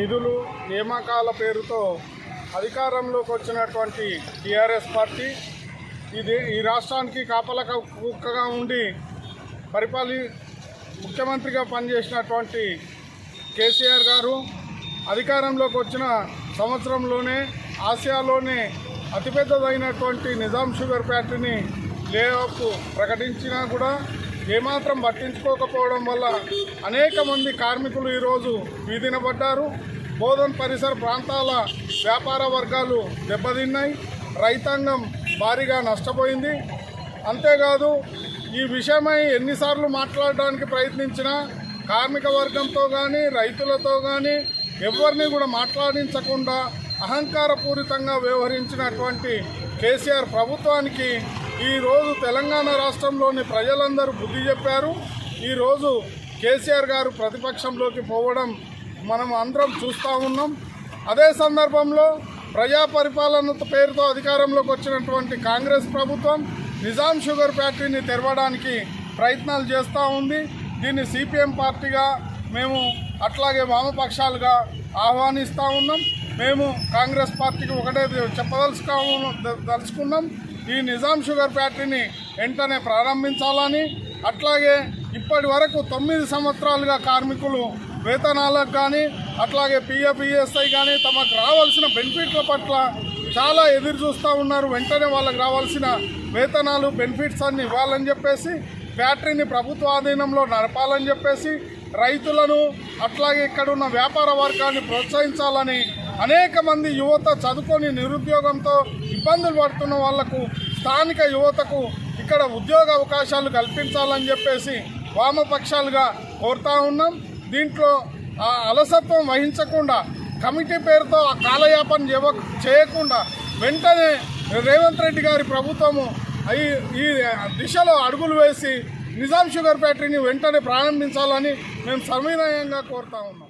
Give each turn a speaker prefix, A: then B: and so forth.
A: నిధులు నియామకాల పేరుతో అధికారంలోకి వచ్చినటువంటి టీఆర్ఎస్ పార్టీ ఇది ఈ రాష్ట్రానికి కాపల కుక్కగా ఉండి పరిపాలి ముఖ్యమంత్రిగా పనిచేసినటువంటి కేసీఆర్ గారు అధికారంలోకి వచ్చిన సంవత్సరంలోనే ఆసియాలోనే అతిపెద్దదైనటువంటి నిజాం షుగర్ ఫ్యాక్టరీని లేఅప్ ప్రకటించినా కూడా ఏమాత్రం పట్టించుకోకపోవడం వల్ల అనేక మంది కార్మికులు ఈరోజు వీధిన పడ్డారు బోధన్ పరిసర ప్రాంతాల వ్యాపార వర్గాలు దెబ్బతిన్నాయి. రైతాంగం భారీగా నష్టపోయింది. అంతేకాదు ఈ విషయమై ఎన్నిసార్లు మాట్లాడడానికి ప్రయత్నించినా కార్మిక వర్గంతో కానీ రైతులతో కానీ ఎవరిని కూడా మాట్లాడించకుండా అహంకారపూరితంగా వ్యవహరించినటువంటి కేసీఆర్ ప్రభుత్వానికి ఈరోజు తెలంగాణ రాష్ట్రంలోని ప్రజలందరూ బుద్ధి చెప్పారు. ఈరోజు కేసీఆర్ గారు ప్రతిపక్షంలోకి పోవడం మనం అందరం చూస్తూ ఉన్నాం. అదే సందర్భంలో ప్రజా పరిపాలన పేరుతో అధికారంలోకి వచ్చినటువంటి కాంగ్రెస్ ప్రభుత్వం నిజాం షుగర్ ఫ్యాక్టరీని తెరవడానికి ప్రయత్నాలు చేస్తూ ఉంది. దీన్ని సిపిఎం పార్టీగా మేము అట్లాగే వామపక్షాలుగా ఆహ్వానిస్తూ ఉన్నాం. మేము కాంగ్రెస్ పార్టీకి ఒకటే చెప్పదలుచుకా దలుచుకున్నాం. ఈ నిజాం షుగర్ ఫ్యాక్టరీని వెంటనే ప్రారంభించాలని అట్లాగే ఇప్పటి వరకు తొమ్మిది సంవత్సరాలుగా కార్మికులు వేతనాలకు కానీ అట్లాగే పిఎఫ్ఈఎస్ఐ కానీ తమకు రావాల్సిన బెనిఫిట్ల పట్ల చాలా ఎదురు చూస్తూ ఉన్నారు. వెంటనే వాళ్ళకి రావాల్సిన వేతనాలు బెనిఫిట్స్ అన్ని ఇవ్వాలని చెప్పేసి ఫ్యాక్టరీని ప్రభుత్వ ఆధీనంలో నడపాలని చెప్పేసి రైతులను అట్లాగే ఇక్కడ ఉన్న వ్యాపార వర్గాన్ని ప్రోత్సహించాలని అనేక మంది యువత చదువుకొని నిరుద్యోగంతో ఇబ్బందులు పడుతున్న వాళ్ళకు స్థానిక యువతకు ఇక్కడ ఉద్యోగ అవకాశాలు కల్పించాలని చెప్పేసి వామపక్షాలుగా కోరుతా ఉన్నాం. దీంట్లో ఆ అలసత్వం వహించకుండా కమిటీ పేరుతో ఆ కాలయాపన చేయకుండా వెంటనే రేవంత్ రెడ్డి గారి ప్రభుత్వము ఈ ఈ దిశలో అడుగులు వేసి నిజాం షుగర్ ఫ్యాక్టరీని వెంటనే ప్రారంభించాలని మేము సమీనయంగా కోరుతా ఉన్నాం.